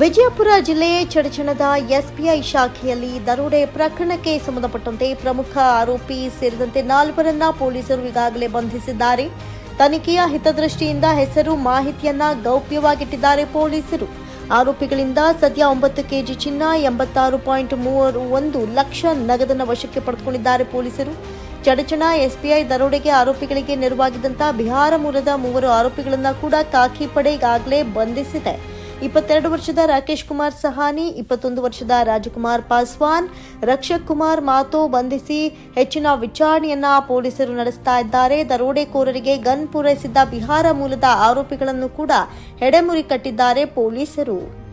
ವಿಜಯಪುರ ಜಿಲ್ಲೆ ಚಡಚಣದ ಎಸ್ಬಿಐ ಶಾಖೆಯಲ್ಲಿ ದರೋಡೆ ಪ್ರಕರಣಕ್ಕೆ ಸಂಬಂಧಪಟ್ಟಂತೆ ಪ್ರಮುಖ ಆರೋಪಿ ಸೇರಿದಂತೆ ನಾಲ್ವರನ್ನ ಪೊಲೀಸರು ಈಗಾಗಲೇ ಬಂಧಿಸಿದ್ದಾರೆ. ತನಿಖೆಯ ಹಿತದೃಷ್ಟಿಯಿಂದ ಹೆಸರು, ಮಾಹಿತಿಯನ್ನ ಗೌಪ್ಯವಾಗಿಟ್ಟಿದ್ದಾರೆ ಪೊಲೀಸರು. ಆರೋಪಿಗಳಿಂದ ಸದ್ಯ ಒಂಬತ್ತು ಕೆಜಿ ಚಿನ್ನ, ಎಂಬತ್ತಾರು ಪಾಯಿಂಟ್ ಮೂವರು ಒಂದು ಲಕ್ಷ ನಗದನ್ನು ವಶಕ್ಕೆ ಪಡೆದುಕೊಂಡಿದ್ದಾರೆ ಪೊಲೀಸರು. ಚಡಚಣ ಎಸ್ಬಿಐ ದರೋಡೆಗೆ ಆರೋಪಿಗಳಿಗೆ ನೆರವಾಗಿದ್ದಂಥ ಬಿಹಾರ ಮೂಲದ ಮೂವರು ಆರೋಪಿಗಳನ್ನು ಕೂಡ ಖಾಕಿ ಈಗಾಗಲೇ ಬಂಧಿಸಿದೆ. ಇಪ್ಪತ್ತೆರಡು ವರ್ಷದ ರಾಕೇಶ್ ಕುಮಾರ್ ಸಹಾನಿ, ಇಪ್ಪತ್ತೊಂದು ವರ್ಷದ ರಾಜಕುಮಾರ್ ಪಾಸ್ವಾನ್, ರಕ್ಷಕ್ ಕುಮಾರ್ ಮಾತೋ ಬಂಧಿಸಿ ಹೆಚ್ಚಿನ ವಿಚಾರಣೆಯನ್ನ ಪೊಲೀಸರು ನಡೆಸ್ತಾ ಇದ್ದಾರೆ. ದರೋಡೆಕೋರರಿಗೆ ಗನ್ ಪೂರೈಸಿದ್ದ ಬಿಹಾರ ಮೂಲದ ಆರೋಪಿಗಳನ್ನು ಕೂಡ ಹೆಡೆಮುರಿ ಕಟ್ಟಿದ್ದಾರೆ ಪೊಲೀಸರು.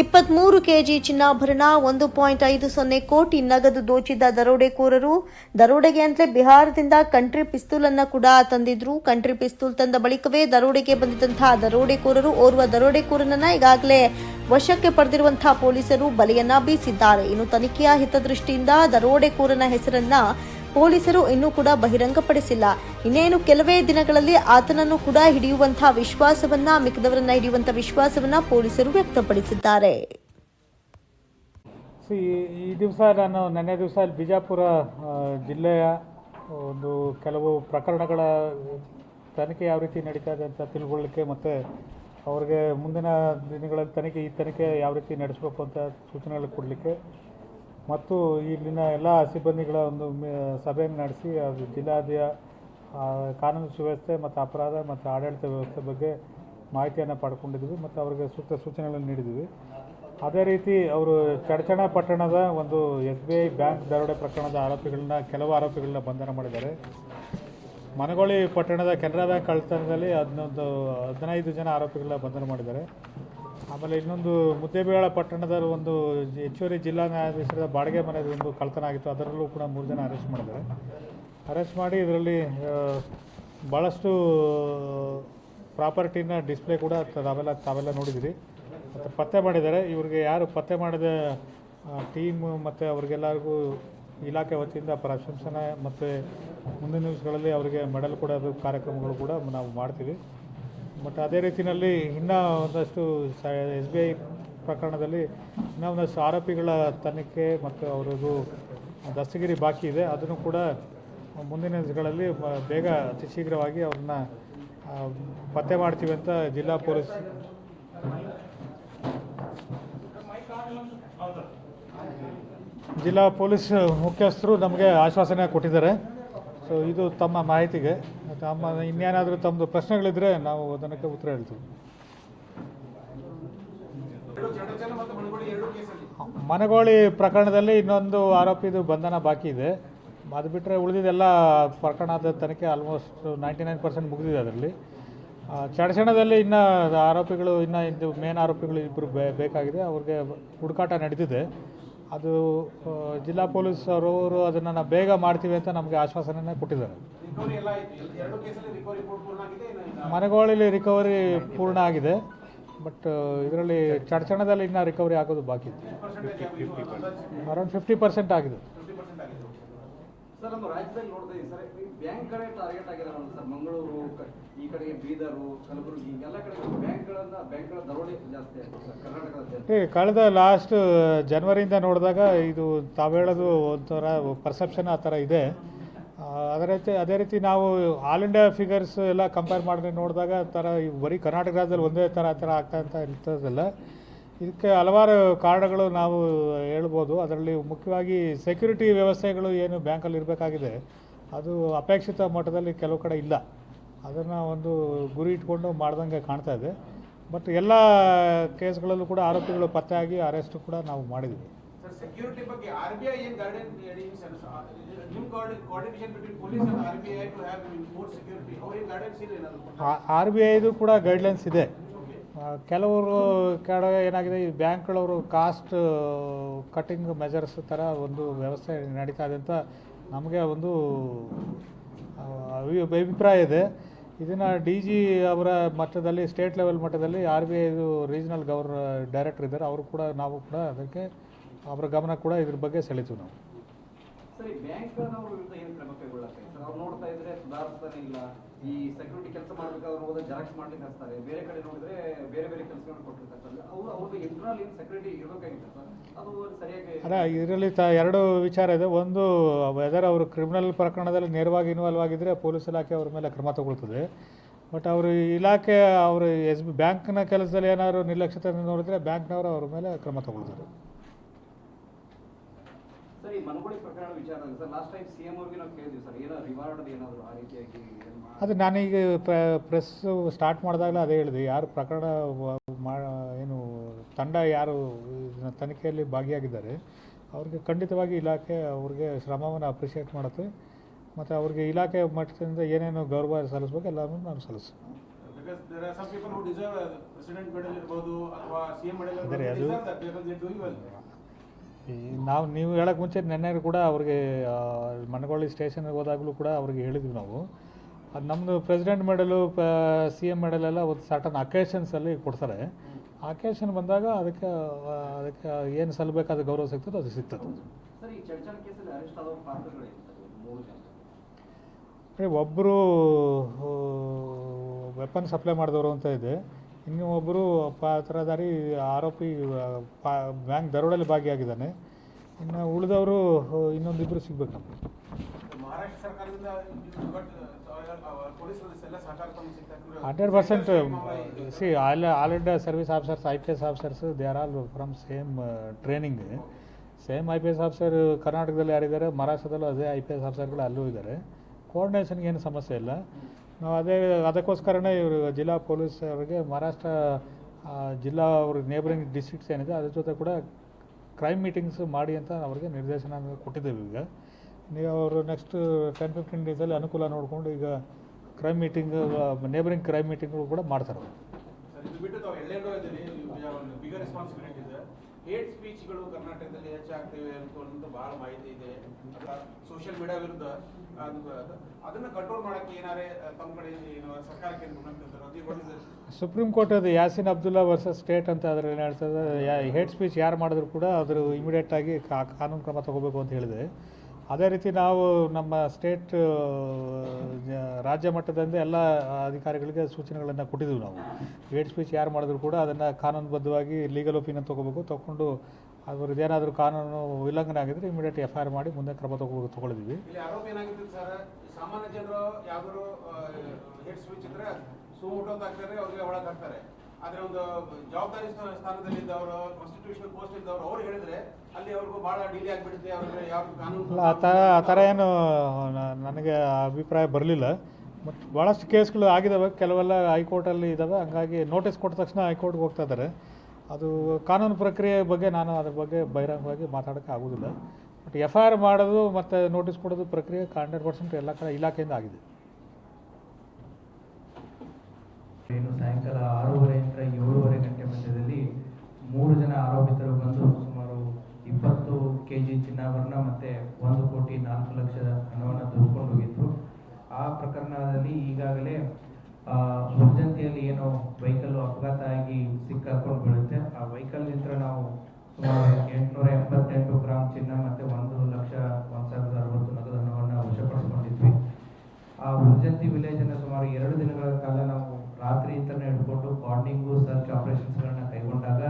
ಇಪ್ಪತ್ಮೂರು ಕೆಜಿ ಚಿನ್ನಾಭರಣ, ಒಂದು ಪಾಯಿಂಟ್ ಐದು ಸೊನ್ನೆ ಕೋಟಿ ನಗದು ದೋಚಿದ್ದ ದರೋಡೆಕೋರರು. ದರೋಡೆಗೆ ಅಂತಲೇ ಬಿಹಾರದಿಂದ ಕಂಟ್ರಿ ಪಿಸ್ತೂಲ್ ಕೂಡ ತಂದಿದ್ರು. ಕಂಟ್ರಿ ಪಿಸ್ತೂಲ್ ತಂದ ಬಳಿಕವೇ ದರೋಡೆಗೆ ಬಂದಿದ್ದಂತಹ ದರೋಡೆಕೋರರು ಓರ್ವ ದರೋಡೆಕೋರನನ್ನ ಈಗಾಗಲೇ ವಶಕ್ಕೆ ಪಡೆದಿರುವಂತಹ ಪೊಲೀಸರು ಬಲೆಯನ್ನ ಬೀಸಿದ್ದಾರೆ. ಇನ್ನು ತನಿಖೆಯ ಹಿತದೃಷ್ಟಿಯಿಂದ ದರೋಡೆಕೋರನ ಹೆಸರನ್ನ ಪೊಲೀಸರು ಇನ್ನೂ ಕೂಡ ಬಹಿರಂಗಪಡಿಸಿಲ್ಲ. ಇನ್ನೇನು ಕೆಲವೇ ದಿನಗಳಲ್ಲಿ ಆತನನ್ನು ಕೂಡ ಹಿಡಿಯುವಂತಹ ವಿಶ್ವಾಸವನ್ನ, ಮಿಕ್ಕದವರನ್ನ ಹಿಡಿಯುವಂತಹ ವಿಶ್ವಾಸವನ್ನ ಪೊಲೀಸರು ವ್ಯಕ್ತಪಡಿಸಿದ್ದಾರೆ. ಈ ದಿವಸ ನಾನು ನೆನ್ನೆ ದಿವಸ ಅಲ್ಲಿ ಬಿಜಾಪುರ ಜಿಲ್ಲೆಯ ಒಂದು ಕೆಲವು ಪ್ರಕರಣಗಳ ತನಿಖೆ ಯಾವ ರೀತಿ ನಡೀತಾ ಇದೆ ಅಂತ ತಿಳ್ಕೊಳ್ಳಿಕ್ಕೆ ಮತ್ತು ಅವ್ರಿಗೆ ಮುಂದಿನ ದಿನಗಳಲ್ಲಿ ತನಿಖೆ, ಈ ತನಿಖೆ ಯಾವ ರೀತಿ ನಡೆಸಬೇಕು ಅಂತ ಸೂಚನೆಗಳು ಕೊಡಲಿಕ್ಕೆ ಮತ್ತು ಇಲ್ಲಿನ ಎಲ್ಲ ಸಿಬ್ಬಂದಿಗಳ ಒಂದು ಸಭೆಯನ್ನು ನಡೆಸಿ ಅದು ಜಿಲ್ಲಾದಿಯ ಕಾನೂನು ಸುವ್ಯವಸ್ಥೆ ಮತ್ತು ಅಪರಾಧ ಮತ್ತು ಆಡಳಿತ ವ್ಯವಸ್ಥೆ ಬಗ್ಗೆ ಮಾಹಿತಿಯನ್ನು ಪಡ್ಕೊಂಡಿದ್ದೀವಿ ಮತ್ತು ಅವರಿಗೆ ಸೂಕ್ತ ಸೂಚನೆಗಳನ್ನು ನೀಡಿದ್ದೀವಿ ಅದೇ ರೀತಿ ಅವರು ಚಡಚಣ ಪಟ್ಟಣದ ಒಂದು ಎಸ್ ಬಿ ಐ ಬ್ಯಾಂಕ್ ದರೋಡೆ ಪ್ರಕರಣದ ಆರೋಪಿಗಳನ್ನ ಕೆಲವು ಆರೋಪಿಗಳನ್ನ ಬಂಧನ ಮಾಡಿದ್ದಾರೆ. ಮನಗೋಳಿ ಪಟ್ಟಣದ ಕೆನರಾ ಬ್ಯಾಂಕ್ ಕಳ್ಳತನದಲ್ಲಿ ಹದಿನೊಂದು, ಹದಿನೈದು ಜನ ಆರೋಪಿಗಳನ್ನ ಬಂಧನ ಮಾಡಿದ್ದಾರೆ. ಆಮೇಲೆ ಇನ್ನೊಂದು ಮುದ್ದೇಬೇಳ ಪಟ್ಟಣದ ಒಂದು ಹೆಚ್ಚುವರಿ ಜಿಲ್ಲಾ ನ್ಯಾಯಾಧೀಶರ ಬಾಡಿಗೆ ಮನೆದ ಒಂದು ಕಳ್ಳತನ ಆಗಿತ್ತು ಅದರಲ್ಲೂ ಕೂಡ ಮೂರು ಜನ ಅರೆಸ್ಟ್ ಮಾಡಿದ್ದಾರೆ. ಅರೆಸ್ಟ್ ಮಾಡಿ ಇದರಲ್ಲಿ ಭಾಳಷ್ಟು ಪ್ರಾಪರ್ಟಿನ ಡಿಸ್ಪ್ಲೇ ಕೂಡ ತಾವೆಲ್ಲ ತಾವೆಲ್ಲ ನೋಡಿದ್ದೀರಿ. ಮತ್ತು ಪತ್ತೆ ಮಾಡಿದ್ದಾರೆ. ಇವ್ರಿಗೆ ಯಾರು ಪತ್ತೆ ಮಾಡಿದ ಟೀಮ್ ಮತ್ತು ಅವ್ರಿಗೆಲ್ಲರಿಗೂ ಇಲಾಖೆ ವತಿಯಿಂದ ಪ್ರಶಂಸನೆ ಮತ್ತು ಮುಂದಿನ ದಿವಸಗಳಲ್ಲಿ ಅವರಿಗೆ ಮೆಡಲ್ ಕೊಡೋದು ಕಾರ್ಯಕ್ರಮಗಳು ಕೂಡ ನಾವು ಮಾಡ್ತೀವಿ. ಮತ್ತು ಅದೇ ರೀತಿಯಲ್ಲಿ ಇನ್ನೂ ಒಂದಷ್ಟು ಎಸ್ ಬಿ ಐ ಪ್ರಕರಣದಲ್ಲಿ ಇನ್ನೂ ಒಂದಷ್ಟು ಆರೋಪಿಗಳ ತನಿಖೆ ಮತ್ತು ಅವರದು ದಸ್ತಗಿರಿ ಬಾಕಿ ಇದೆ. ಅದನ್ನು ಕೂಡ ಮುಂದಿನ ದಿನಗಳಲ್ಲಿ ಬೇಗ ಅತಿ ಶೀಘ್ರವಾಗಿ ಅವ್ರನ್ನ ಪತ್ತೆ ಮಾಡ್ತೀವಿ ಅಂತ ಜಿಲ್ಲಾ ಪೊಲೀಸ್ ಜಿಲ್ಲಾ ಪೊಲೀಸ್ ಮುಖ್ಯಸ್ಥರು ನಮಗೆ ಆಶ್ವಾಸನೆ ಕೊಟ್ಟಿದ್ದಾರೆ. ಸೊ ಇದು ತಮ್ಮ ಮಾಹಿತಿಗೆ. ತಮ್ಮ ಇನ್ನೇನಾದರೂ ತಮ್ಮದು ಪ್ರಶ್ನೆಗಳಿದ್ದರೆ ನಾವು ಅದಕ್ಕೆ ಉತ್ತರ ಹೇಳ್ತೀವಿ. ಮನಗೋಳಿ ಪ್ರಕರಣದಲ್ಲಿ ಇನ್ನೊಂದು ಆರೋಪಿದು ಬಂಧನ ಬಾಕಿ ಇದೆ. ಅದು ಬಿಟ್ಟರೆ ಉಳಿದಿದ್ದೆಲ್ಲ ಪ್ರಕರಣದ ತನಿಖೆ ಆಲ್ಮೋಸ್ಟ್ ನೈಂಟಿ ನೈನ್ ಪರ್ಸೆಂಟ್ ಮುಗಿದಿದೆ ಅದರಲ್ಲಿ. ಚಡಚಣದಲ್ಲಿ ಇನ್ನು ಆರೋಪಿಗಳು, ಇನ್ನು ಇದು ಮೇನ್ ಆರೋಪಿಗಳು ಇಬ್ಬರು ಬೇಕಾಗಿದೆ. ಅವ್ರಿಗೆ ಹುಡುಕಾಟ ನಡೆದಿದೆ ಅದು ಜಿಲ್ಲಾ ಪೊಲೀಸ್ ಅವರು ಅದನ್ನು ನಾವು ಬೇಗ ಮಾಡ್ತೀವಿ ಅಂತ ನಮಗೆ ಆಶ್ವಾಸನೆ ಕೊಟ್ಟಿದ್ದಾರೆ. ಮನೆಗಳಲ್ಲಿ ರಿಕವರಿ ಪೂರ್ಣ ಆಗಿದೆ. ಬಟ್ ಇದರಲ್ಲಿ ಚಡಚಣದಲ್ಲಿ ಇನ್ನೂ ರಿಕವರಿ ಆಗೋದು ಬಾಕಿ ಇದೆ. ಅರೌಂಡ್ ಫಿಫ್ಟಿ ಪರ್ಸೆಂಟ್ ಆಗಿದೆ. ಸರ್, ನಮ್ಮ ರಾಜ್ಯದಲ್ಲಿ ನೋಡ್ತಾ ಇದ್ದೀವಿ ಸರ್ ಬ್ಯಾಂಕ್ ಕಡೆ ಟಾರ್ಗೆಟ್ ಆಗಿದಾರಲ್ಲ ಸರ್, ಮಂಗಳೂರು ಈ ಕಡೆಗೆ ಬೀದರು, ಕಲಬುರಗಿ ಎಲ್ಲ ಕಡೆ ಬ್ಯಾಂಕ್ಗಳನ್ನ, ಬ್ಯಾಂಕ್ಗಳ ದರೋಡೆ ಜಾಸ್ತಿ ಆಗಿದೆ ಸರ್ ಕರ್ನಾಟಕದಲ್ಲಿ ಕಳೆದ ಲಾಸ್ಟ್ ಜನವರಿಯಿಂದ ನೋಡಿದಾಗ ಇದು ತಾವು ಹೇಳೋದು ಒಂಥರ ಪರ್ಸೆಪ್ಷನ್ ಆ ಥರ ಇದೆ. ಅದೇ ರೀತಿ ಅದೇ ರೀತಿ ನಾವು ಆಲ್ ಇಂಡಿಯಾ ಫಿಗರ್ಸ್ ಎಲ್ಲ ಕಂಪೇರ್ ಮಾಡಿದ್ರೆ ನೋಡಿದಾಗ ಥರ ಬರೀ ಕರ್ನಾಟಕ ರಾಜ್ಯದಲ್ಲಿ ಒಂದೇ ಥರ ಆ ಥರ ಆಗ್ತಾ ಅಂತ ಇರ್ತದಲ್ಲ. ಇದಕ್ಕೆ ಹಲವಾರು ಕಾರಣಗಳು ನಾವು ಹೇಳ್ಬೋದು. ಅದರಲ್ಲಿ ಮುಖ್ಯವಾಗಿ ಸೆಕ್ಯೂರಿಟಿ ವ್ಯವಸ್ಥೆಗಳು ಏನು ಬ್ಯಾಂಕಲ್ಲಿ ಇರಬೇಕಾಗಿದೆ ಅದು ಅಪೇಕ್ಷಿತ ಮಟ್ಟದಲ್ಲಿ ಕೆಲವು ಕಡೆ ಇಲ್ಲ. ಅದನ್ನು ಒಂದು ಗುರಿ ಇಟ್ಕೊಂಡು ಮಾಡ್ದಂಗೆ ಕಾಣ್ತಾ ಇದೆ. ಬಟ್ ಎಲ್ಲ ಕೇಸ್ಗಳಲ್ಲೂ ಕೂಡ ಆರೋಪಿಗಳು ಪತ್ತೆಯಾಗಿ ಅರೆಸ್ಟ್ ಕೂಡ ನಾವು ಮಾಡಿದ್ವಿ. ಆರ್ ಬಿ ಐದು ಕೂಡ ಗೈಡ್ಲೈನ್ಸ್ ಇದೆ. ಕೆಲವರು ಕಡೆ ಏನಾಗಿದೆ, ಈ ಬ್ಯಾಂಕ್ಗಳವರು ಕಾಸ್ಟ್ ಕಟ್ಟಿಂಗ್ ಮೆಜರ್ಸ್ ಥರ ಒಂದು ವ್ಯವಸ್ಥೆ ನಡೀತಾ ಇದೆ ಅಂತ ನಮಗೆ ಒಂದು ಅಭಿಪ್ರಾಯ ಇದೆ. ಇದನ್ನು ಡಿ ಜಿ ಅವರ ಮಟ್ಟದಲ್ಲಿ ಸ್ಟೇಟ್ ಲೆವೆಲ್ ಮಟ್ಟದಲ್ಲಿ ಆರ್ ಬಿ ಐದು ರೀಜನಲ್ ಗವರ್ ಡೈರೆಕ್ಟರ್ ಇದ್ದಾರೆ. ಅವರು ಕೂಡ, ನಾವು ಕೂಡ ಅದಕ್ಕೆ ಅವರ ಗಮನ ಕೂಡ ಇದ್ರ ಬಗ್ಗೆ ಸೆಳೀತೀವಿ ನಾವು. ಸರ್ ಬ್ಯಾಂಕ್ ಬ್ಯಾಂಕ್ನವ್ರ ವಿರುದ್ಧ ಏನು ಕ್ರಮ ಕೈಗೊಳ್ಳಕ್ಕೆ ಸರ್, ಅವ್ರು ನೋಡ್ತಾ ಇದ್ರೆ ಸುಧಾರಿಸ್ತಾನೆ ಇಲ್ಲ. ಈ ಸೆಕ್ಯೂರಿಟಿ ಕೆಲಸ ಮಾಡ್ಬೇಕಾದ್ರೆ ಹೋದ ಜೆರಾಕ್ಸ್ ಮಾಡ್ಲಿಕ್ಕೆ ಹಚ್ತಾರೆ. ಬೇರೆ ಕಡೆ ನೋಡಿದ್ರೆ ಬೇರೆ ಬೇರೆ ಕೆಲಸಗಳು ಕೊಟ್ಟಿರ್ತಾರೆ ಸರ್. ಅವ್ರು, ಅವ್ರದ್ದು ಇಂಟರ್ನಲ್ ಏನು ಸೆಕ್ಯೂರಿಟಿ ಇರಬೇಕಾಗಿತ್ತು ಸರ್? ಅದು ಸರಿಯಾಗಿ ಅಲ್ಲ, ಇದರಲ್ಲಿ ತ ಎರಡು ವಿಚಾರ ಇದೆ. ಒಂದು ವೆದರ್ ಅವರು ಕ್ರಿಮಿನಲ್ ಪ್ರಕರಣದಲ್ಲಿ ನೇರವಾಗಿ ಇನ್ವಾಲ್ವ್ ಆಗಿದ್ದರೆ ಪೊಲೀಸ್ ಇಲಾಖೆ ಅವ್ರ ಮೇಲೆ ಕ್ರಮ ತಗೊಳ್ತದೆ. ಬಟ್ ಅವರು ಇಲಾಖೆ, ಅವರು ಎಸ್ ಬಿ ಬ್ಯಾಂಕ್ನ ಕೆಲಸದಲ್ಲಿ ಏನಾದ್ರು ನಿರ್ಲಕ್ಷ್ಯತೆ ನೋಡಿದ್ರೆ ಬ್ಯಾಂಕ್ನವರು ಅವ್ರ ಮೇಲೆ ಕ್ರಮ ತಗೊಳ್ತಾರೆ. ಮನಗೋಳಿ ಪ್ರಕರಣ ವಿಚಾರ sir last time C M ಅವ್ರಿಗೆ ನಾವು ಕೇಳಿದ್ವಿ ಸರ್ ಏನೋ ರಿವಾರ್ಡ್ ಏನಾದ್ರು ಆ ರೀತಿಯಾಗಿ ಏನ್ ಮಾ- ಅದು ನಾನೀಗ ಪ್ರೆಸ್ ಸ್ಟಾರ್ಟ್ ಮಾಡಿದಾಗಲೇ ಅದೇ ಹೇಳಿದೆ ಯಾರು ಪ್ರಕರಣ ಮಾ ಏನು ತಂಡ ಯಾರು ಇದನ್ನ ತನಿಖೆಯಲ್ಲಿ ಭಾಗಿಯಾಗಿದ್ದಾರೆ ಅವ್ರಿಗೆ ಖಂಡಿತವಾಗಿ ಇಲಾಖೆ ಅವ್ರಿಗೆ ಶ್ರಮವನ್ನು ಅಪ್ರಿಷಿಯೇಟ್ ಮಾಡುತ್ತೆ ಮತ್ತು ಅವ್ರಿಗೆ ಇಲಾಖೆ ಮಟ್ಟದಿಂದ ಏನೇನು ಗೌರವ ಸಲ್ಲಿಸ್ಬೇಕು ಎಲ್ಲನೂ ನಾನು ಸಲ್ಲಿಸ್ತೀನಿ. ಇರ್ಬೋದು, ಅದೇ ಈ ನಾವು ನೀವು ಹೇಳೋಕ್ಕೆ ಮುಂಚೆ ನೆನ್ನೆ ಕೂಡ ಅವ್ರಿಗೆ ಮನಗೊಳ್ಳಿ ಸ್ಟೇಷನ್ಗೆ ಹೋದಾಗಲೂ ಕೂಡ ಅವ್ರಿಗೆ ಹೇಳಿದ್ವಿ ನಾವು. ಅದು ನಮ್ಮದು president medal C M medal ಎಲ್ಲ ಒಂದು ಸರ್ಟನ್ ಅಕೇಶನ್ಸಲ್ಲಿ ಕೊಡ್ತಾರೆ. ಅಕೇಶನ್ ಬಂದಾಗ ಅದಕ್ಕೆ ಅದಕ್ಕೆ ಏನು ಸಲ್ಲಬೇಕಾದ ಗೌರವ ಸಿಗ್ತದೆ ಅದು ಸಿಗ್ತದೆ. ಒಬ್ಬರು ವೆಪನ್ ಸಪ್ಲೈ ಮಾಡಿದವರು ಅಂತ ಇದೆ. ಇನ್ನು ಒಬ್ಬರು ಪಾತ್ರಧಾರಿ ಆರೋಪಿ ಬ್ಯಾಂಕ್ ದರೋಡೆಯಲ್ಲಿ ಭಾಗಿಯಾಗಿದ್ದಾನೆ. ಇನ್ನು ಉಳಿದವರು ಇನ್ನೊಂದಿಬ್ಬರು ಸಿಗ್ಬೇಕು. ನಮಗೆ. Hundred percent C all already service officers I P S officers they are all from same training. Same I P S officer ಕರ್ನಾಟಕದಲ್ಲಿ ಯಾರಿದ್ದಾರೆ ಮಹಾರಾಷ್ಟ್ರದಲ್ಲೂ ಅದೇ ಐ ಪಿ ಎಸ್ ಆಫೀಸರ್ಗಳು ಅಲ್ಲೂ ಇದ್ದಾರೆ. ಕೋರ್ಡಿನೇಷನ್ಗೆ ಏನು ಸಮಸ್ಯೆ ಇಲ್ಲ. ನಾವು ಅದೇ ಅದಕ್ಕೋಸ್ಕರನೇ ಇವರು ಜಿಲ್ಲಾ ಪೊಲೀಸ್ ಅವರಿಗೆ ಮಹಾರಾಷ್ಟ್ರ ಜಿಲ್ಲಾ ಅವ್ರ ನೇಬರಿಂಗ್ ಡಿಸ್ಟ್ರಿಕ್ಟ್ಸ್ ಏನಿದೆ, ಅದ್ರ ಜೊತೆ ಕೂಡ ಕ್ರೈಮ್ ಮೀಟಿಂಗ್ಸ್ ಮಾಡಿ ಅಂತ ಅವ್ರಿಗೆ ನಿರ್ದೇಶನ ಕೊಟ್ಟಿದ್ದೇವೆ ಈಗ. ನೀವು ಅವರು ನೆಕ್ಸ್ಟ್ ಟೆನ್ ಫಿಫ್ಟೀನ್ ಡೇಸಲ್ಲಿ ಅನುಕೂಲ ನೋಡಿಕೊಂಡು ಈಗ ಕ್ರೈಮ್ ಮೀಟಿಂಗ್ ನೇಬರಿಂಗ್ ಕ್ರೈಮ್ ಮೀಟಿಂಗ್ಗಳು ಕೂಡ ಮಾಡ್ತಾರೆ. ಹೇಟ್ ಸ್ಪೀಚ್ಗಳು ಕರ್ನಾಟಕದಲ್ಲಿ ಹೆಚ್ಚಾಗ್ತಿವೆ ಅಂತ ಬಹಳ ಮಾಹಿತಿ ಇದೆ ಸೋಷಿಯಲ್ ಮೀಡಿಯಾ ವಿರುದ್ಧ ಅದು, ಅದು- ಅದನ್ನ ಕಂಟ್ರೋಲ್ ಮಾಡಕ್ಕೆ ಏನಾರೇ ತಮ್ಮ ಕಡೆ ಸರ್ಕಾರಕ್ಕೆ? ಸುಪ್ರೀಂ ಕೋರ್ಟ್ ಅದು ಯಾಸಿನ್ ಅಬ್ದುಲ್ಲಾ ವರ್ಸಸ್ ಸ್ಟೇಟ್ ಅಂತ ಅದ್ರಲ್ಲಿ ಹೇಳ್ತದೆ ಹೇಟ್ ಸ್ಪೀಚ್ ಯಾರು ಮಾಡಿದ್ರು ಕೂಡ ಅದ್ರ ಇಮಿಡಿಯೇಟ್ ಆಗಿ ಕಾನೂನು ಕ್ರಮ ತಗೋಬೇಕು ಅಂತ ಹೇಳಿದೆ ಅದೇ ರೀತಿ ನಾವು ನಮ್ಮ ಸ್ಟೇಟ್ ರಾಜ್ಯ ಮಟ್ಟದಿಂದ ಎಲ್ಲ ಅಧಿಕಾರಿಗಳಿಗೆ ಸೂಚನೆಗಳನ್ನು ಕೊಟ್ಟಿದ್ದೀವಿ ನಾವು. ಏಡ್ ಸ್ಪೀಚ್ ಯಾರು ಮಾಡಿದ್ರು ಕೂಡ ಅದನ್ನು ಕಾನೂನುಬದ್ಧವಾಗಿ ಲೀಗಲ್ ಒಪಿನಿಯನ್ ತೊಗೋಬೇಕು, ತೊಗೊಂಡು ಅದ್ರದ್ದು ಏನಾದರೂ ಕಾನೂನು ಉಲ್ಲಂಘನೆ ಆಗಿದ್ರೆ ಇಮಿಡಿಯೇಟ್ ಎಫ್ ಐ ಆರ್ ಮಾಡಿ ಮುಂದೆ ಕ್ರಮ ತಗೋ ತಗೊಳಿದ್ವಿ ಸಾಮಾನ್ಯ ಜನರು ಯಾವ್ದಾದ್ರು ಸ್ಪೀಚ್ ಇದ್ರೆ ಅವ್ರಿಗೆ ಒಳಗೆ ಹಾಕ್ತಾರೆ ಆದ್ರೆ ಒಂದು ಜವಾಬ್ದಾರಿ ಸ್ಥಾ- ಸ್ಥಾನದಲ್ಲಿ ಇದ್ದವರು ಕಾನ್ಸ್ಟಿಟ್ಯೂಷನ್ ಪೋಸ್ಟ್ ಇದ್ದವರು, ಅವ್ರು ಹೇಳಿದ್ರೆ ಅಲ್ಲಿ ಅವ್ರಿಗೂ ಬಹಳ ಡಿಲೇ ಆಗ್ಬಿಡುತ್ತೆ, ಅವ್ರಿಗೆ ಯಾವ ಕಾನೂನು ಆ ಥರ ಆ ಥರ ಏನು ನನಗೆ ಅಭಿಪ್ರಾಯ ಬರಲಿಲ್ಲ. ಮತ್ತು ಭಾಳಷ್ಟು ಕೇಸ್ಗಳು ಆಗಿದ್ದಾವೆ ಕೆಲವೆಲ್ಲ ಹೈಕೋರ್ಟಲ್ಲಿ ಇದ್ದಾವೆ ಹಂಗಾಗಿ ನೋಟಿಸ್ ಕೊಟ್ಟ ತಕ್ಷಣ ಹೈಕೋರ್ಟ್ಗೆ ಹೋಗ್ತಾ ಇದ್ದಾರೆ. ಅದು ಕಾನೂನು ಪ್ರಕ್ರಿಯೆ ಬಗ್ಗೆ ನಾನು ಅದ್ರ ಬಗ್ಗೆ ಬಹಿರಂಗವಾಗಿ ಮಾತಾಡೋಕ್ಕೆ ಆಗೋದಿಲ್ಲ. ಬಟ್ ಎಫ್ ಐ ಆರ್ ಮಾಡೋದು ಮತ್ತು ನೋಟಿಸ್ ಕೊಡೋದು ಪ್ರಕ್ರಿಯೆ ಹಂಡ್ರೆಡ್ ಪರ್ಸೆಂಟ್ ಎಲ್ಲ ಕಡೆ ಇಲಾಖೆಯಿಂದ ಆಗಿದೆ. ಏನು ಸಾಯಂಕಾಲ ಆರೂವರೆಯಿಂದ ಏಳೂವರೆ ಗಂಟೆ ಮಧ್ಯದಲ್ಲಿ ಮೂರು ಜನ ಆರೋಪಿತರು ಬಂದು ಸುಮಾರು ಇಪ್ಪತ್ತು ಕೆ ಜಿ ಚಿನ್ನಾಭರಣ ಮತ್ತು ಒಂದು ಕೋಟಿ ನಾಲ್ಕು ಲಕ್ಷದ ಹಣವನ್ನು ದುಡ್ಕೊಂಡು ಹೋಗಿದ್ರು. ಆ ಪ್ರಕರಣದಲ್ಲಿ ಈಗಾಗಲೇ ಉರ್ಜಂತಿಯಲ್ಲಿ ಏನೋ ವೆಹಿಕಲ್ ಅಪಘಾತ ಆಗಿ ಸಿಕ್ಕಾಕೊಂಡು ಬೀಳುತ್ತೆ. ಆ ವೆಹಿಕಲ್ ನಿಂತ್ರ ನಾವು ಸುಮಾರು ಎಂಟುನೂರ ಎಂಬತ್ತೆಂಟು ಗ್ರಾಮ್ ಚಿನ್ನ ಮತ್ತು ಒಂದು ಲಕ್ಷ ಒಂದು ಸಾವಿರದ ಅರವತ್ತು ನಗದು ಹಣವನ್ನು ವಶಪಡಿಸ್ಕೊಂಡಿದ್ವಿ. ಆ ಉರ್ಜಂತಿ ವಿಲೇಜ್ ಅನ್ನು ಸುಮಾರು ಎರಡು ದಿನಗಳ ಕಾರ್ಡಿಂಗು ಸರ್ಚ್ ಆಪರೇಷನ್ಸ್ಗಳನ್ನ ಕೈಗೊಂಡಾಗ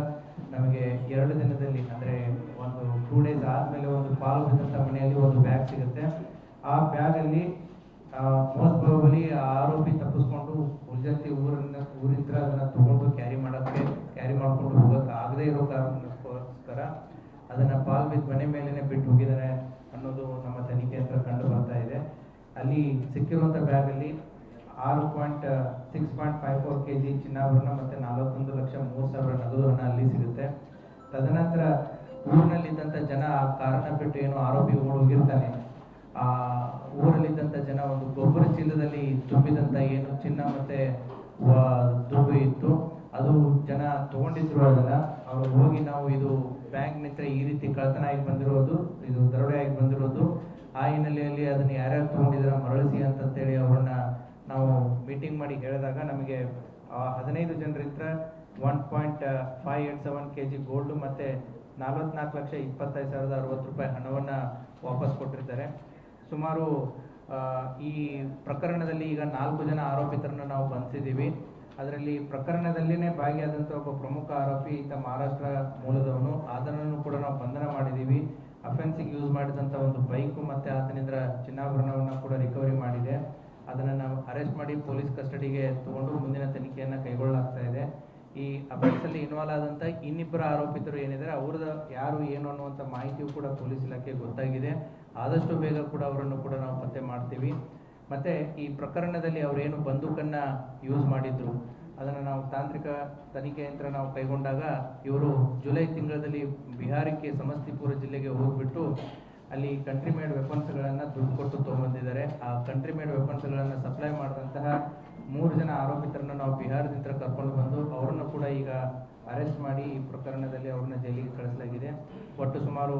ನಮಗೆ ಎರಡು ದಿನದಲ್ಲಿ ಅಂದರೆ ಒಂದು ಟೂ ಡೇಸ್ ಆದಮೇಲೆ ಒಂದು ಪಾಲು ಬಿದ್ದಂಥ ಮನೆಯಲ್ಲಿ ಒಂದು ಬ್ಯಾಗ್ ಸಿಗುತ್ತೆ. ಆ ಬ್ಯಾಗಲ್ಲಿ ಮೋಸ್ಟ್ ಪ್ರಾಬಲಿ ಆರೋಪಿ ತಪ್ಪಿಸ್ಕೊಂಡು ಉಳಿದಂತೆ ಊರನ್ನ ಊರಿಂದ ಅದನ್ನು ತಗೊಂಡು ಕ್ಯಾರಿ ಮಾಡೋಕ್ಕೆ ಕ್ಯಾರಿ ಮಾಡ್ಕೊಂಡು ಹೋಗೋಕ್ಕಾಗದೇ ಇರೋ ಕಾರಣಕ್ಕೋಸ್ಕರ ಅದನ್ನು ಪಾಲ್ ಬಿದ್ದ ಮನೆ ಮೇಲೇ ಬಿಟ್ಟು ಹೋಗಿದ್ದಾರೆ ಅನ್ನೋದು ನಮ್ಮ ತನಿಖೆ ಹತ್ರ ಕಂಡು ಬರ್ತಾ ಇದೆ. ಅಲ್ಲಿ ಸಿಕ್ಕಿರುವಂಥ ಬ್ಯಾಗಲ್ಲಿ ಆರು point six point five four K G ಚಿನ್ನಾಭರಣ ಮತ್ತು ನಲವತ್ತೊಂದು ಲಕ್ಷ ಮೂರು ಸಾವಿರ ನಗದು ಹಣ ಅಲ್ಲಿ ಸಿಗುತ್ತೆ. ತದನಂತರ ಊರಿನಲ್ಲಿದ್ದಂಥ ಜನ ಆ ಕಾರಣ ಬಿಟ್ಟು ಏನು ಆರೋಪಿ ಹೋಗಿರ್ತಾನೆ. ಆ ಊರಲ್ಲಿದ್ದಂಥ ಜನ ಒಂದು ಗೊಬ್ಬರ ಚೀಲದಲ್ಲಿ ತುಂಬಿದಂಥ ಏನು ಚಿನ್ನ ಮತ್ತೆ ದುಡ್ಡು ಇತ್ತು. ಅದು ಜನ ತಗೊಂಡಿದ್ರು ಅದನ್ನ. ಅವ್ರು ಹೋಗಿ ನಾವು ಇದು ಬ್ಯಾಂಕ್ ನಿಂತ ಈ ರೀತಿ ಕಳ್ತನ ಆಗಿ ಬಂದಿರೋದು, ಇದು ದರೋಡೆ ಆಗಿ ಬಂದಿರೋದು. ಆ ಹಿನ್ನೆಲೆಯಲ್ಲಿ ಅದನ್ನ ಯಾರ್ಯಾರು ತಗೊಂಡಿದ್ರ ಮರಳಿಸಿ ಅಂತಂತೇಳಿ ಅವ್ರನ್ನ ನಾವು ಮೀಟಿಂಗ್ ಮಾಡಿ ಹೇಳಿದಾಗ ನಮಗೆ ಹದಿನೈದು ಜನರಿಂದ one point five eight seven K G gold ಮತ್ತು ನಲವತ್ನಾಲ್ಕು ಲಕ್ಷ ಇಪ್ಪತ್ತೈದು ಸಾವಿರದ ಅರವತ್ತು ರೂಪಾಯಿ ಹಣವನ್ನು ವಾಪಸ್ ಕೊಟ್ಟಿರ್ತಾರೆ. ಸುಮಾರು ಈ ಪ್ರಕರಣದಲ್ಲಿ ಈಗ ನಾಲ್ಕು ಜನ ಆರೋಪಿತರನ್ನು ನಾವು ಬಂಧಿಸಿದ್ದೀವಿ ಅದರಲ್ಲಿ ಪ್ರಕರಣದಲ್ಲಿನೇ ಭಾಗಿಯಾದಂಥ ಒಬ್ಬ ಪ್ರಮುಖ ಆರೋಪಿ ಈತ ಮಹಾರಾಷ್ಟ್ರ ಮೂಲದವನು. ಆತನನ್ನು ಕೂಡ ನಾವು ಬಂಧನ ಮಾಡಿದ್ದೀವಿ. ಅಫೆನ್ಸಿಗೆ ಯೂಸ್ ಮಾಡಿದಂಥ ಒಂದು ಬೈಕು ಮತ್ತು ಆತನಿಂದ ಚಿನ್ನಾಭರಣವನ್ನು ಕೂಡ ರಿಕವರಿ ಮಾಡಿದೆ. ಅದನ್ನು ನಾವು ಅರೆಸ್ಟ್ ಮಾಡಿ ಪೊಲೀಸ್ ಕಸ್ಟಡಿಗೆ ತಗೊಂಡು ಮುಂದಿನ ತನಿಖೆಯನ್ನು ಕೈಗೊಳ್ಳಲಾಗ್ತಾ ಇದೆ. ಈ ಅಫೆನ್ಸಲ್ಲಿ ಇನ್ವಾಲ್ವ್ ಆದಂಥ ಇನ್ನಿಬ್ಬರು ಆರೋಪಿತರು ಏನಿದ್ದಾರೆ ಅವ್ರದ್ದು ಯಾರು ಏನು ಅನ್ನುವಂಥ ಮಾಹಿತಿಯು ಕೂಡ ಪೊಲೀಸ್ ಇಲಾಖೆಗೆ ಗೊತ್ತಾಗಿದೆ. ಆದಷ್ಟು ಬೇಗ ಕೂಡ ಅವರನ್ನು ಕೂಡ ನಾವು ಪತ್ತೆ ಮಾಡ್ತೀವಿ. ಮತ್ತು ಈ ಪ್ರಕರಣದಲ್ಲಿ ಅವರೇನು ಬಂದೂಕನ್ನು ಯೂಸ್ ಮಾಡಿದ್ರು, ಅದನ್ನು ನಾವು ತಾಂತ್ರಿಕ ತನಿಖೆಯಂತ್ರ ನಾವು ಕೈಗೊಂಡಾಗ ಇವರು ಜುಲೈ ತಿಂಗಳಲ್ಲಿ ಬಿಹಾರಕ್ಕೆ ಸಮಸ್ತಿಪುರ ಜಿಲ್ಲೆಗೆ ಹೋಗ್ಬಿಟ್ಟು ಅಲ್ಲಿ ಕಂಟ್ರಿ ಮೇಡ್ ವೆಪನ್ಸ್ಗಳನ್ನು ದುಡ್ಡು ಕೊಟ್ಟು ತೊಗೊಂಬಂದಿದ್ದಾರೆ. ಆ ಕಂಟ್ರಿ ಮೇಡ್ ವೆಪನ್ಸ್ಗಳನ್ನು ಸಪ್ಲೈ ಮಾಡಿದಂತಹ ಮೂರು ಜನ ಆರೋಪಿತರನ್ನು ನಾವು ಬಿಹಾರದಿಂದ ಕರ್ಕೊಂಡು ಬಂದು ಅವರನ್ನು ಕೂಡ ಈಗ ಅರೆಸ್ಟ್ ಮಾಡಿ ಈ ಪ್ರಕರಣದಲ್ಲಿ ಅವ್ರನ್ನ ಜೈಲಿಗೆ ಕಳಿಸಲಾಗಿದೆ. ಒಟ್ಟು ಸುಮಾರು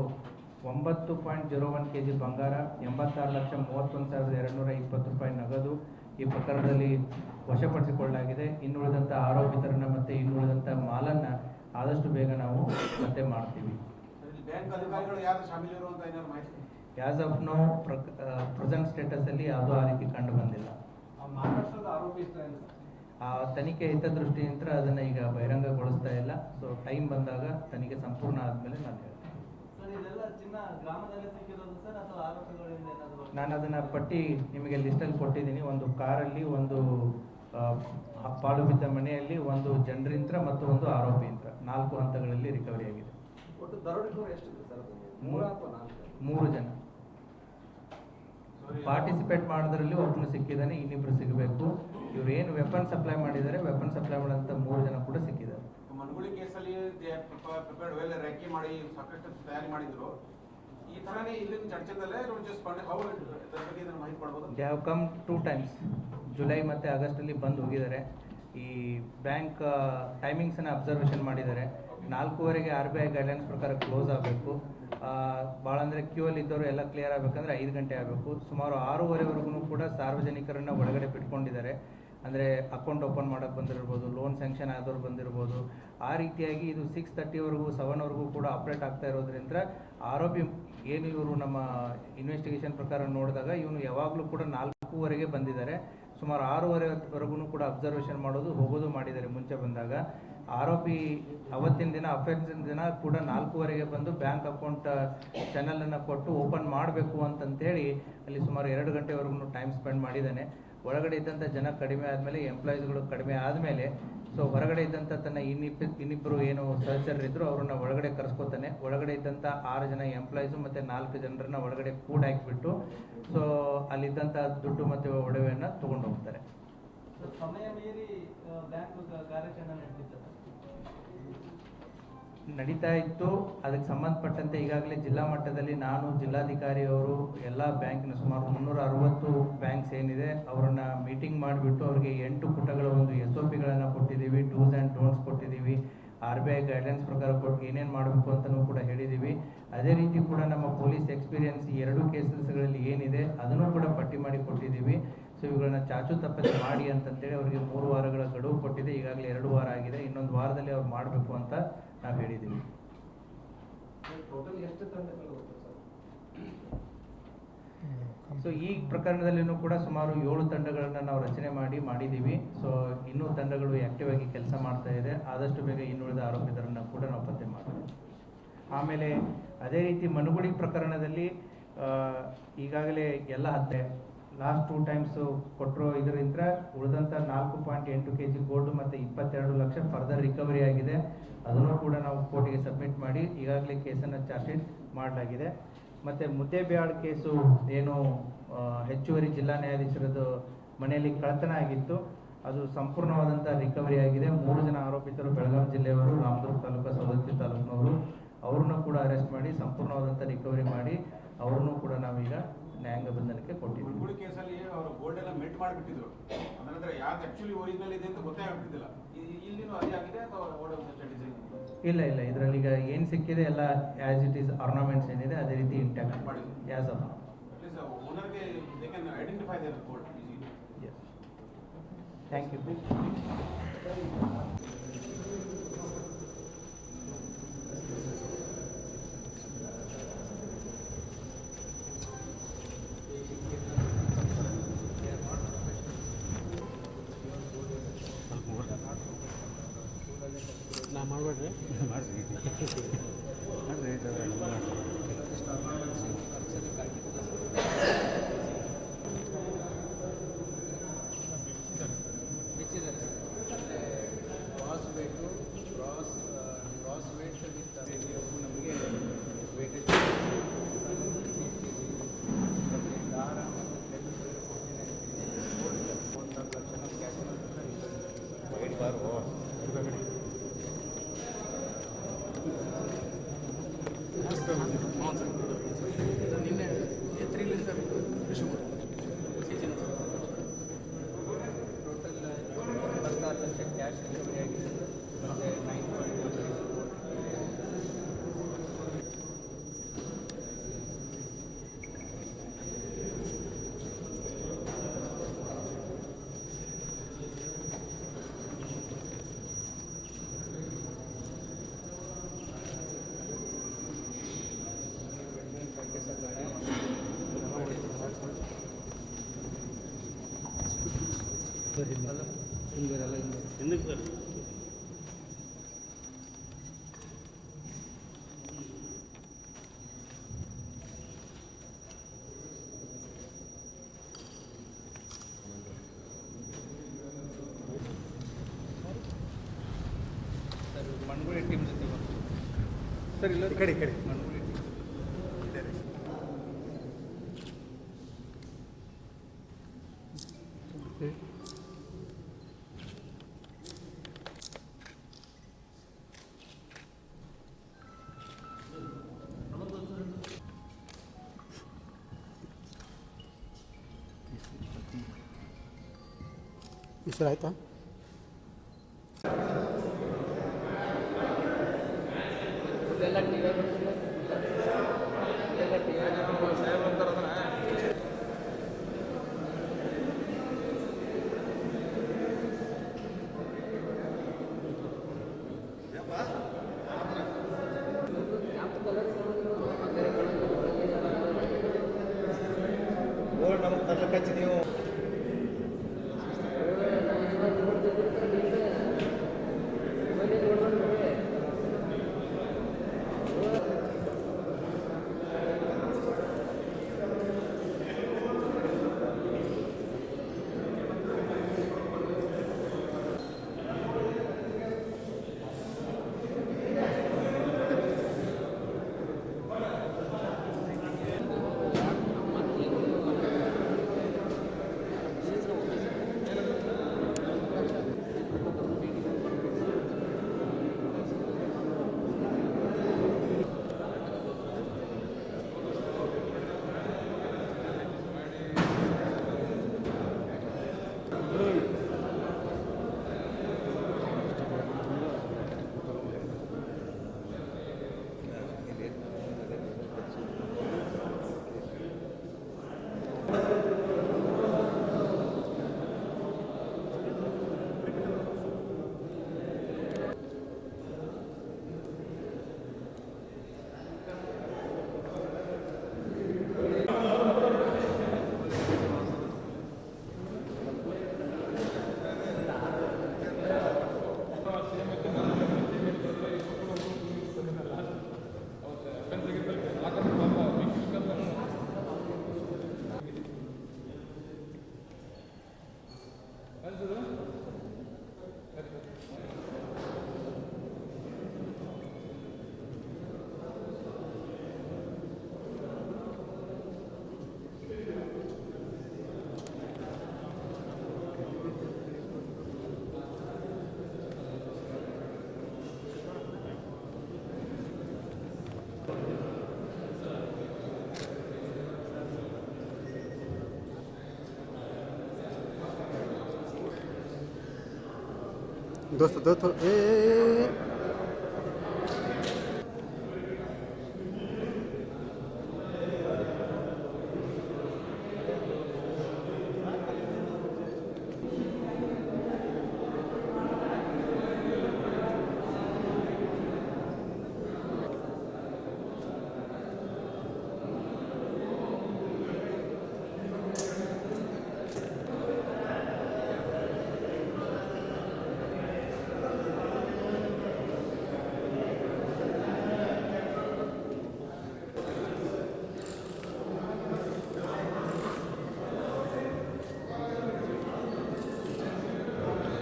ಒಂಬತ್ತು point zero one K G ಬಂಗಾರ, ಎಂಬತ್ತಾರು ಲಕ್ಷ ಮೂವತ್ತೊಂದು ಸಾವಿರದ ಎರಡುನೂರ ಇಪ್ಪತ್ತು ರೂಪಾಯಿ ನಗದು ಈ ಪ್ರಕರಣದಲ್ಲಿ ವಶಪಡಿಸಿಕೊಳ್ಳಲಾಗಿದೆ. ಇನ್ನುಳಿದಂಥ ಆರೋಪಿತರನ್ನ ಮತ್ತು ಇನ್ನುಳಿದಂಥ ಮಾಲನ್ನು ಆದಷ್ಟು ಬೇಗ ನಾವು ಪತ್ತೆ ಮಾಡ್ತೀವಿ. ಬ್ಯಾಂಕ್ ಅಧಿಕಾರಿಗಳು ಯಾರು ಏನಾದ್ರು ಮಾಹಿತಿ? ಆ್ಯಸ್ ಆಫ್ ನೋ ಪ್ರೆಸೆಂಟ್ ಸ್ಟೇಟಸಲ್ಲಿ ಯಾವುದೋ ಆ ರೀತಿ ಕಂಡು ಬಂದಿಲ್ಲ. ಮಹಾರಾಷ್ಟ್ರದ ಆರೋಪಿ ಆ ತನಿಖೆ ಹಿತದೃಷ್ಟಿಯಿಂದ ಅದನ್ನ ಈಗ ಬಹಿರಂಗಗೊಳಿಸ್ತಾ ಇಲ್ಲ. ಸೊ ಟೈಮ್ ಬಂದಾಗ ತನಿಖೆ ಸಂಪೂರ್ಣ ಆದಮೇಲೆ ನಾನು ಹೇಳ್ತೀನಿ. ನಾನು ಅದನ್ನ ಪಟ್ಟಿ ನಿಮಗೆ ಲಿಸ್ಟಲ್ಲಿ ಕೊಟ್ಟಿದ್ದೀನಿ. ಒಂದು ಕಾರಲ್ಲಿ ಒಂದು ಪಾಳು ಬಿದ್ದ ಮನೆಯಲ್ಲಿ ಒಂದು ಜನರಿಂತ್ರ ಮತ್ತು ಒಂದು ಆರೋಪಿಯಿಂದ ನಾಲ್ಕು ಹಂತಗಳಲ್ಲಿ ರಿಕವರಿ ಆಗಿದೆ. ಮೂರ ಅಥವಾ ನಾಲ್ಕು? ಮೂರು ಜನ. ಪಾರ್ಟಿಸಿಪೇಟ್ ಮಾಡೋದ್ರಲ್ಲಿ ಒಬ್ಬನು ಸಿಕ್ಕಿದ್ದಾನೆ ಇನ್ನಿಬ್ರು ಸಿಗಬೇಕು. ಇವ್ರು ಏನು ವೆಪನ್ ಸಪ್ಲೈ ಮಾಡಿದ್ದಾರೆ ವೆಪನ್ ಸಪ್ಲೈ ಮಾಡೋಂಥ ಮೂರು ಜನ ಕೂಡ ಸಿಕ್ಕಿದ್ದಾರೆ. ಮನಗುಳಿ ಕೇಸಲ್ಲಿ ಪ್ರಿಪೇರ್ಡ್ ವೆಲ್ ರೆಕ್ಕಿ ಮಾಡಿ ಸಾಕಷ್ಟು ತಯಾರಿ ಮಾಡಿದ್ರು. ಈ ತರನೇ ಇಲ್ಲಿನ ಚರ್ಚೆದಲ್ಲೇ ಜಸ್ಟ್ ಹೌ ಇದರ ಬಗ್ಗೆ ಇದನ್ನ ಮಾಹಿತಿ ಕೊಡ್ಬೋದು. They have come two times July ಮತ್ತು ಆಗಸ್ಟಲ್ಲಿ ಬಂದು ಹೋಗಿದ್ದಾರೆ. ಈ ಬ್ಯಾಂಕ್ ಟೈಮಿಂಗ್ಸನ್ನು ಅಬ್ಸರ್ವೇಷನ್ ಮಾಡಿದ್ದಾರೆ. ನಾಲ್ಕೂವರೆಗೆ ಆರ್ ಬಿ ಐ ಗೈಡ್ಲೈನ್ಸ್ ಪ್ರಕಾರ ಕ್ಲೋಸ್ ಆಗಬೇಕು. ಭಾಳ ಅಂದರೆ ಕ್ಯೂ ಅಲ್ಲಿ ಇದ್ದವರು ಎಲ್ಲ ಕ್ಲಿಯರ್ ಆಗಬೇಕಂದ್ರೆ ಐದು ಗಂಟೆ ಆಗಬೇಕು. ಸುಮಾರು ಆರೂವರೆವರೆಗೂ ಕೂಡ ಸಾರ್ವಜನಿಕರನ್ನ ಒಳಗಡೆ ಬಿಟ್ಕೊಂಡಿದ್ದಾರೆ. ಅಂದರೆ ಅಕೌಂಟ್ ಓಪನ್ ಮಾಡೋಕ್ಕೆ ಬಂದಿರ್ಬೋದು ಲೋನ್ ಸ್ಯಾಂಕ್ಷನ್ ಆದವ್ರು ಬಂದಿರ್ಬೋದು. ಆ ರೀತಿಯಾಗಿ ಇದು ಸಿಕ್ಸ್ ತರ್ಟಿವರೆಗೂ ಸೆವೆನ್ವರೆಗೂ ಕೂಡ ಆಪ್ರೇಟ್ ಆಗ್ತಾ ಇರೋದ್ರಿಂದ ಆರೋಪಿ ಏನು ಇವರು ನಮ್ಮ ಇನ್ವೆಸ್ಟಿಗೇಷನ್ ಪ್ರಕಾರ ನೋಡಿದಾಗ ಇವನು ಯಾವಾಗಲೂ ಕೂಡ ನಾಲ್ಕೂವರೆಗೆ ಬಂದಿದ್ದಾರೆ. ಸುಮಾರು ಆರೂವರೆವರೆಗೂ ಕೂಡ ಅಬ್ಸರ್ವೇಷನ್ ಮಾಡೋದು, ಹೋಗೋದು ಮಾಡಿದ್ದಾರೆ ಮುಂಚೆ ಬಂದಾಗ. ಆರೋಪಿ ಅವತ್ತಿನ ದಿನ ಅಫೇರ್ಸಿನ ದಿನ ಕೂಡ ನಾಲ್ಕೂವರೆಗೆ ಬಂದು ಬ್ಯಾಂಕ್ ಅಕೌಂಟ್ ಚಾನಲನ್ನು ಕೊಟ್ಟು ಓಪನ್ ಮಾಡಬೇಕು ಅಂತಂತೇಳಿ ಅಲ್ಲಿ ಸುಮಾರು ಎರಡು ಗಂಟೆವರೆಗೂ ಟೈಮ್ ಸ್ಪೆಂಡ್ ಮಾಡಿದ್ದಾನೆ. ಒಳಗಡೆ ಇದ್ದಂಥ ಜನ ಕಡಿಮೆ ಆದಮೇಲೆ, ಎಂಪ್ಲಾಯೀಸ್ಗಳು ಕಡಿಮೆ ಆದಮೇಲೆ, ಸೊ ಹೊರಗಡೆ ಇದ್ದಂಥ ತನ್ನ ಇನ್ನಿಬ್ಬ ಇನ್ನಿಬ್ಬರು ಏನು ಸಹಚರರಿದ್ದರು ಅವ್ರನ್ನ ಒಳಗಡೆ ಕರೆಸ್ಕೊತಾನೆ. ಒಳಗಡೆ ಇದ್ದಂಥ ಆರು ಜನ ಎಂಪ್ಲಾಯೀಸು ಮತ್ತು ನಾಲ್ಕು ಜನರನ್ನ ಒಳಗಡೆ ಕೂಡ ಹಾಕಿಬಿಟ್ಟು, ಸೊ ಅಲ್ಲಿದ್ದಂಥ ದುಡ್ಡು ಮತ್ತು ಒಡವೆಯನ್ನು ತೊಗೊಂಡು ಹೋಗ್ತಾರೆ ಸಮಯ ಮೀರಿ ಬ್ಯಾಂಕ್ ಕಾರ್ಯಾಚರಣೆ ನಡೀತಾ ಇತ್ತು. ಅದಕ್ಕೆ ಸಂಬಂಧಪಟ್ಟಂತೆ ಈಗಾಗಲೇ ಜಿಲ್ಲಾ ಮಟ್ಟದಲ್ಲಿ ನಾನು ಜಿಲ್ಲಾಧಿಕಾರಿಯವರು ಎಲ್ಲ ಬ್ಯಾಂಕಿನ ಸುಮಾರು ಮುನ್ನೂರ ಅರವತ್ತು ಬ್ಯಾಂಕ್ಸ್ ಏನಿದೆ ಅವರನ್ನ ಮೀಟಿಂಗ್ ಮಾಡಿಬಿಟ್ಟು ಅವರಿಗೆ ಎಂಟು ಪುಟಗಳ ಒಂದು ಎಸ್ ಒ ಪಿಗಳನ್ನು ಕೊಟ್ಟಿದ್ದೀವಿ, ಡೂಸ್ ಆ್ಯಂಡ್ ಡೋಂಟ್ಸ್ ಕೊಟ್ಟಿದ್ದೀವಿ, ಆರ್ ಬಿ ಐ ಗೈಡ್ಲೈನ್ಸ್ ಪ್ರಕಾರ ಕೊಟ್ಟು ಏನೇನು ಮಾಡಬೇಕು ಅಂತಲೂ ಕೂಡ ಹೇಳಿದ್ದೀವಿ. ಅದೇ ರೀತಿ ಕೂಡ ನಮ್ಮ ಪೊಲೀಸ್ ಎಕ್ಸ್ಪೀರಿಯನ್ಸ್ ಎರಡು ಕೇಸಸ್ಗಳಲ್ಲಿ ಏನಿದೆ ಅದನ್ನು ಕೂಡ ಪಟ್ಟಿ ಮಾಡಿ ಕೊಟ್ಟಿದ್ದೀವಿ. ಸೊ ಇವುಗಳನ್ನ ಚಾಚು ತಪ್ಪದೆ ಮಾಡಿ ಅಂತಂತೇಳಿ ಅವರಿಗೆ ಮೂರು ವಾರಗಳ ಗಡುವು ಕೊಟ್ಟಿದೆ. ಈಗಾಗಲೇ ಎರಡು ವಾರ ಆಗಿದೆ. ಇನ್ನೊಂದು ವಾರದಲ್ಲಿ ಅವ್ರು ಮಾಡಬೇಕು ಅಂತ ನಾವು ಹೇಳಿದ್ದೀವಿ ಟೋಟಲ್ ಎಷ್ಟು ತಂಡಗಳು ಹೋಗ್ತದೆ ಸರ್? ಸೊ ಈ ಪ್ರಕರಣದಲ್ಲಿನೂ ಕೂಡ ಸುಮಾರು ಏಳು ತಂಡಗಳನ್ನು ನಾವು ರಚನೆ ಮಾಡಿ ಮಾಡಿದ್ದೀವಿ ಸೊ ಇನ್ನೂ ತಂಡಗಳು ಆಕ್ಟಿವ್ ಆಗಿ ಕೆಲಸ ಮಾಡ್ತಾ ಇದೆ. ಆದಷ್ಟು ಬೇಗ ಇನ್ನುಳಿದ ಆರೋಪಿತರನ್ನು ಕೂಡ ನಾವು ಪತ್ತೆ ಮಾಡ್ತೀವಿ. ಆಮೇಲೆ ಅದೇ ರೀತಿ ಮನುಗುಡಿ ಪ್ರಕರಣದಲ್ಲಿ ಆ, ಈಗಾಗಲೇ ಎಲ್ಲ ಹತ್ತೆ ಲಾಸ್ಟ್ ಟೂ ಟೈಮ್ಸು ಕೊಟ್ಟಿರೋ ಇದರಿಂದ ಉಳಿದಂಥ ನಾಲ್ಕು ಪಾಯಿಂಟ್ ಎಂಟು ಕೆ ಜಿ ಗೋಲ್ಡ್ ಮತ್ತು ಇಪ್ಪತ್ತೆರಡು ಲಕ್ಷ ಫರ್ದರ್ ರಿಕವರಿ ಆಗಿದೆ. ಅದನ್ನು ಕೂಡ ನಾವು ಕೋರ್ಟಿಗೆ ಸಬ್ಮಿಟ್ ಮಾಡಿ ಈಗಾಗಲೇ ಕೇಸನ್ನು ಚಾರ್ಜ್ ಶೀಟ್ ಮಾಡಲಾಗಿದೆ. ಮತ್ತು ಮುದ್ದೇಬ್ಯಾಳ್ ಕೇಸು ಏನು ಹೆಚ್ಚುವರಿ ಜಿಲ್ಲಾ ನ್ಯಾಯಾಧೀಶರದ್ದು ಮನೆಯಲ್ಲಿ ಕಳತನ ಆಗಿತ್ತು. ಅದು ಸಂಪೂರ್ಣವಾದಂಥ ರಿಕವರಿ ಆಗಿದೆ. ಮೂರು ಜನ ಆರೋಪಿತರು ಬೆಳಗಾವಿ ಜಿಲ್ಲೆಯವರು, ರಾಮದುರ್ಗ ತಾಲೂಕು, ಸವದತ್ತಿ ತಾಲೂಕಿನವರು. ಅವ್ರನ್ನೂ ಕೂಡ ಅರೆಸ್ಟ್ ಮಾಡಿ ಸಂಪೂರ್ಣವಾದಂಥ ರಿಕವರಿ ಮಾಡಿ. ಅವ್ರನ್ನೂ ಕೂಡ ನಾವೀಗ ನ್ಯಾಯಾಂಗ ಬಂಧನಕ್ಕೆ ಕೊಟ್ಟಿದ್ದರು ಮನುಗುಳಿ ಕೇಸಲ್ಲಿ ಅವರು ಗೋಲ್ಡ್ ಎಲ್ಲ ಮೆಲ್ಟ್ ಮಾಡಿಬಿಟ್ಟಿದ್ರು. ಅದನಂತರ ಯಾವ್ದು ಆಕ್ಚುಲಿ ಒರಿಜಿನಲ್ ಇದೆ ಅಂತ ಗೊತ್ತೇ ಆಗ್ತಿದ್ದಿಲ್ಲ ಇಲ್ಲಿನೂ ಅದೇ ಆಗಿದೆ ಅಥವಾ ಇಲ್ಲ ಇಲ್ಲ. ಇದರಲ್ಲಿ ಈಗ ಏನು ಸಿಕ್ಕಿದೆ ಎಲ್ಲ ಆ್ಯಸ್ ಇಟ್ ಈಸ್ ಆರ್ನಮೆಂಟ್ಸ್ ಏನಿದೆ ಅದೇ ರೀತಿ ಇಂಟ್ಯಾಕ್ಟ್ ಮಾಡಿ ಯಾಸ್ ಅದ please ಓನರ್ಗೆ they can identify their gold easy thank you claro, ó. Tudo. ಹಿಂಬಲ ಹಿಂದಿರಲ್ಲ ಹಿಂದಕ್ಕೆ ಸರ್ ಸರ್ ಇಲ್ಲ ಕಡೆ ಕಡೆ is right, Raita? dosta, doutor